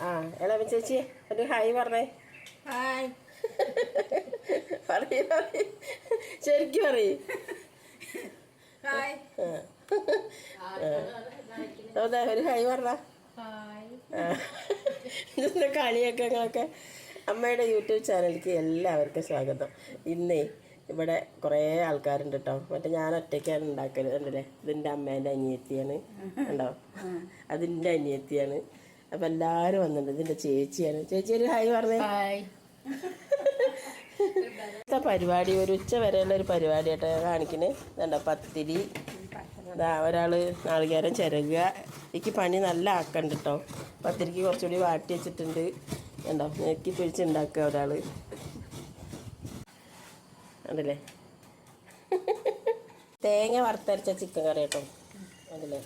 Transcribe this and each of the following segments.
ആ എളവൻ ചേച്ചി ഒരു ഹായ് പറഞ്ഞേ. ഹായ്. പറയ ശരിക്കും പറയ്. ഹായ്. അതെ ഒരു ഹായ് പറഞ്ഞ. ഇതിന്റെ കളിയൊക്കെ ഞങ്ങളൊക്കെ അമ്മയുടെ യൂട്യൂബ് ചാനലിലേക്ക് എല്ലാവർക്കും സ്വാഗതം. ഇന്നേ ഇവിടെ കുറേ ആൾക്കാരുണ്ട് കേട്ടോ മറ്റേ ഞാൻ ഒറ്റയ്ക്കാണ് ഉണ്ടാക്കൽ. ഉണ്ടല്ലേ ഇതിന്റെ അമ്മേന്റെ അനിയത്തിയാണ്. ഉണ്ടോ അതിന്റെ അനിയത്തിയാണ്. അപ്പം എല്ലാവരും വന്നിട്ടുണ്ട്. ഇതിന്റെ ചേച്ചിയാണ്. ചേച്ചി ഒരു ഹായ് പറഞ്ഞേ. ഹായ്. പരിപാടി. ഒരു ഉച്ച വരെയുള്ള ഒരു പരിപാടിയായിട്ട് കാണിക്കുന്നത് ഇതുണ്ടോ പത്തിരി. ഇതാ ഒരാൾ നാളികേരം ചിരകുക. എനിക്ക് പണി നല്ല ആക്കണ്ട് കേട്ടോ പത്തിരിക്ക് കുറച്ചുകൂടി വാട്ടി വെച്ചിട്ടുണ്ട്. ഉണ്ടോ ഞെക്കി പിടിച്ചുണ്ടാക്കുക ഒരാൾ ഉണ്ടല്ലേ തേങ്ങ വറുത്തരച്ച ചിക്കൻ കറി കേട്ടോ അതല്ലേ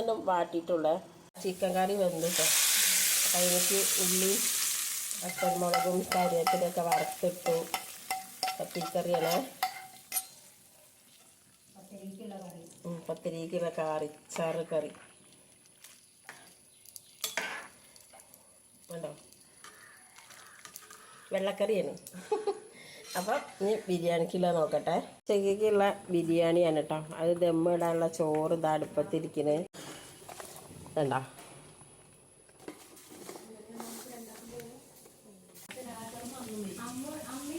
ഒന്നും വാട്ടിയിട്ടുള്ള ചിക്കൻ കറി വെന്തു കേട്ടോ അപ്പം അതിലേക്ക് ഉള്ളി പച്ചമുളകും കറിവേപ്പിലൊക്കെ വറുത്തിട്ടു. പത്തിരിക്കറിയാണ്. പത്തിരിക്കുള്ള കറി ചാറ് കറി. ഉണ്ടോ വെള്ളക്കറിയാണ്. അപ്പം ഇനി ബിരിയാണിക്കുള്ള നോക്കട്ടെ. ഉച്ചയ്ക്കുള്ള ബിരിയാണിയാണ് കേട്ടോ അത് ദമ്മിടാനുള്ള ചോറ് ഇതാ അടുപ്പത്തിരിക്കുന്നത് വേണ്ട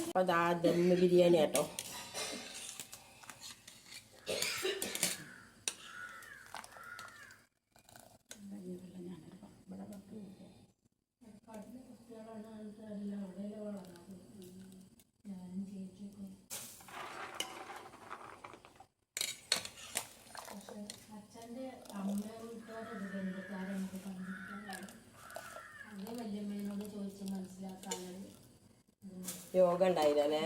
അപ്പം അതാ ദമ്മ് ബിരിയാണി കേട്ടോ അച്ഛന്റെ അമ്മ വീട്ടോടെ ബന്ധുക്കാരെ നമുക്ക് കണ്ടിട്ടുണ്ടാവും അത് വല്യമ്മേനോട് ചോദിച്ച് മനസ്സിലാക്കാനും യോഗ ഉണ്ടായില്ലേ ആ അച്ഛന്റെ അടുത്തത് രണ്ടാമമ്മയല്ലേ അച്ഛന്റെ അമ്മ കഥയൊക്കെ പറഞ്ഞു തന്നിട്ടുണ്ട് ഉണ്ടായില്ലേ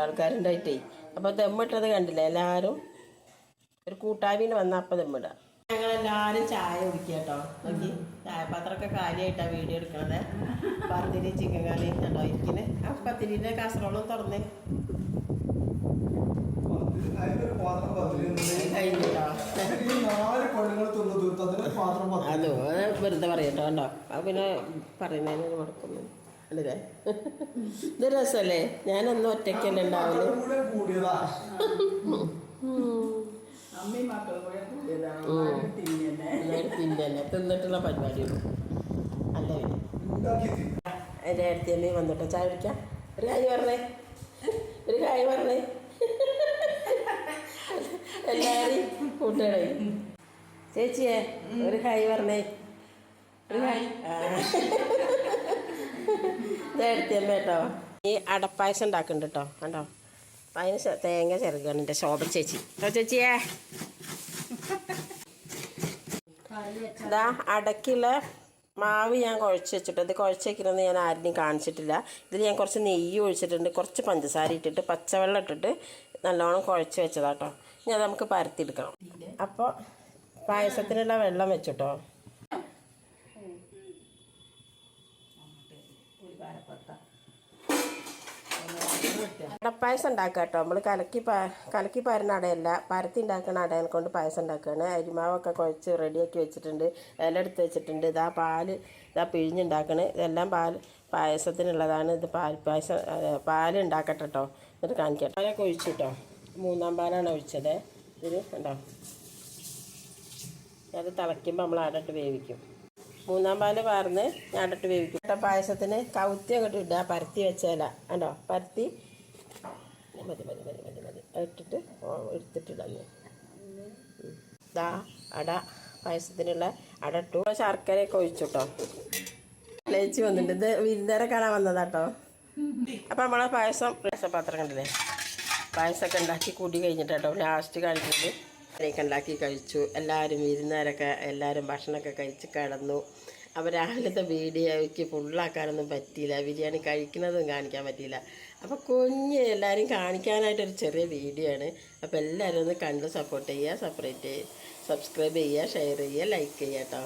ആൾക്കാരുണ്ടായിട്ടേ. അപ്പോൾ ദമ്മിട്ടത് കണ്ടില്ല? എല്ലാരും? ഒരു കൂട്ടാവിന് വന്ന അപ്പം ഞങ്ങൾ എല്ലാരും ചായ കുടിക്കുക കേട്ടോ നോക്കി. ചായപാത്രമൊക്കെ കാര്യമായിട്ടാ വീഡിയോ എടുക്കണത്. പത്തിരി ചിക്കൻ കറി കേട്ടോ ഇരിക്കുന്നത് ആ പത്തിരിന്റെ കാസറോളും തുറന്നേ അതിനൊരു പാത്രം പതിനൊന്ന് കഴിഞ്ഞിട്ടോ ഈ നാല് പെണ്ണുങ്ങൾ തിന്നു തീർത്തു അതിന് പാത്രം പത്ത് അതോ അത് വെറുതെ പറയട്ടോ കണ്ടോ? അത് പിന്നെ പറയുന്നതിന് മുടക്കുന്നു അല്ലേ ഇത് രസമല്ലേ ഞാനൊന്നും ഒറ്റയ്ക്കല്ലേ ഉണ്ടാവില്ല തിന്നിട്ടുള്ള പരിപാടിയുള്ളൂ അല്ല. എന്റെ അടുത്ത് തന്നെ വന്നിട്ടോ? ചായ കുടിക്കാം. ഒരു കാര്യം പറഞ്ഞേ. ഒരു കാര്യം പറഞ്ഞേ. എല്ലാവരും കൂട്ടുകളെ ചേച്ചിയെ ഒരു ഹായ് പറഞ്ഞേ. ഒരു ഹായ്. ഇതെടുത്തി കേട്ടോ. ഈ അടപ്പായസം ഉണ്ടാക്കുന്നുണ്ട് കേട്ടോ. കണ്ടോ? അതിന് തേങ്ങ ചെറുക്കാണ് എന്റെ ശോഭ ചേച്ചി. കേട്ടോ ചേച്ചിയേ. ഇതാ അടക്കിലെ മാവ് ഞാൻ കുഴച്ച് വെച്ചിട്ട് ഇത് കുഴച്ച് ഞാൻ ആരെയും കാണിച്ചിട്ടില്ല. ഇതിൽ ഞാൻ കുറച്ച് നെയ്യ് ഒഴിച്ചിട്ടുണ്ട്. കുറച്ച് പഞ്ചസാര ഇട്ടിട്ട് പച്ചവെള്ളം ഇട്ടിട്ട് നല്ലോണം കുഴച്ച് വെച്ചതാട്ടോ ഇനി അത് നമുക്ക് പരത്തിയെടുക്കണം. അപ്പോൾ പായസത്തിനുള്ള വെള്ളം വെച്ചിട്ടോ. അടപ്പായസം ഉണ്ടാക്കുക കേട്ടോ നമ്മൾ കലക്കി കലക്കി പാരുന്ന അടയല്ല പരത്തി ഉണ്ടാക്കുന്ന അടയെ കൊണ്ട് പായസം ഉണ്ടാക്കുകയാണ് അരിമാവൊക്കെ കുഴച്ച് റെഡിയാക്കി വെച്ചിട്ടുണ്ട്. ഇല എടുത്ത് വെച്ചിട്ടുണ്ട്. ഇതാ പാൽ ഇതാ പിഴിഞ്ഞുണ്ടാക്കണേ ഇതെല്ലാം പാൽ പായസത്തിനുള്ളതാണ്. ഇത് പാൽ പായസം പാൽ ഉണ്ടാക്കട്ടെ കേട്ടോ എന്നിട്ട് കാണിക്കാം. പാലൊക്കെ കേട്ടോ മൂന്നാം പാലാണ് ഒഴിച്ചത്. ഇതിന് കണ്ടോ? അത് തിളയ്ക്കുമ്പോൾ നമ്മൾ അടട്ട് വേവിക്കും. മൂന്നാം പാൽ പാർന്ന് ഞാൻ അടട്ട് വേവിക്കും. കേട്ടോ പായസത്തിന് കൗത്തി അങ്ങോട്ട് ഇടുക. പരത്തി വെച്ചേല. കണ്ടോ? പരത്തി. മതി മതി മതി മതി മതി. ഇട്ടിട്ട് ഓ, എടുത്തിട്ടിടന്ന് ദാ അട പായസത്തിനുള്ള അട ഇട്ടു. ശർക്കരയൊക്കെ ഒഴിച്ചു കേട്ടോ ലയിച്ച് വന്നിട്ടുണ്ട്. ഇത് വിരുന്നേരെ കാണാൻ വന്നതാട്ടോ. അപ്പം നമ്മളെ പായസം രസപാത്രം കണ്ടില്ലേ? പായസമൊക്കെ ഉണ്ടാക്കി കൂടി കഴിഞ്ഞിട്ടോ ലാസ്റ്റ് കാണിക്കുന്നത് അതിനൊക്കെ ഉണ്ടാക്കി കഴിച്ചു. എല്ലാവരും വിരുന്നേരൊക്കെ എല്ലാവരും ഭക്ഷണമൊക്കെ കഴിച്ച് കിടന്നു. അപ്പോൾ രാവിലത്തെ വീഡിയോയ്ക്ക് ഫുള്ളാക്കാനൊന്നും പറ്റിയില്ല. ബിരിയാണി കഴിക്കുന്നതും കാണിക്കാൻ പറ്റിയില്ല. അപ്പോൾ കുഞ്ഞ് എല്ലാവരും കാണിക്കാനായിട്ടൊരു ചെറിയ വീഡിയോ ആണ് അപ്പോൾ എല്ലാവരും ഒന്ന് കണ്ട് സപ്പോർട്ട് ചെയ്യുക സപ്പറേറ്റ് സബ്സ്ക്രൈബ് ചെയ്യുക ഷെയർ ചെയ്യുക ലൈക്ക് ചെയ്യുക കേട്ടോ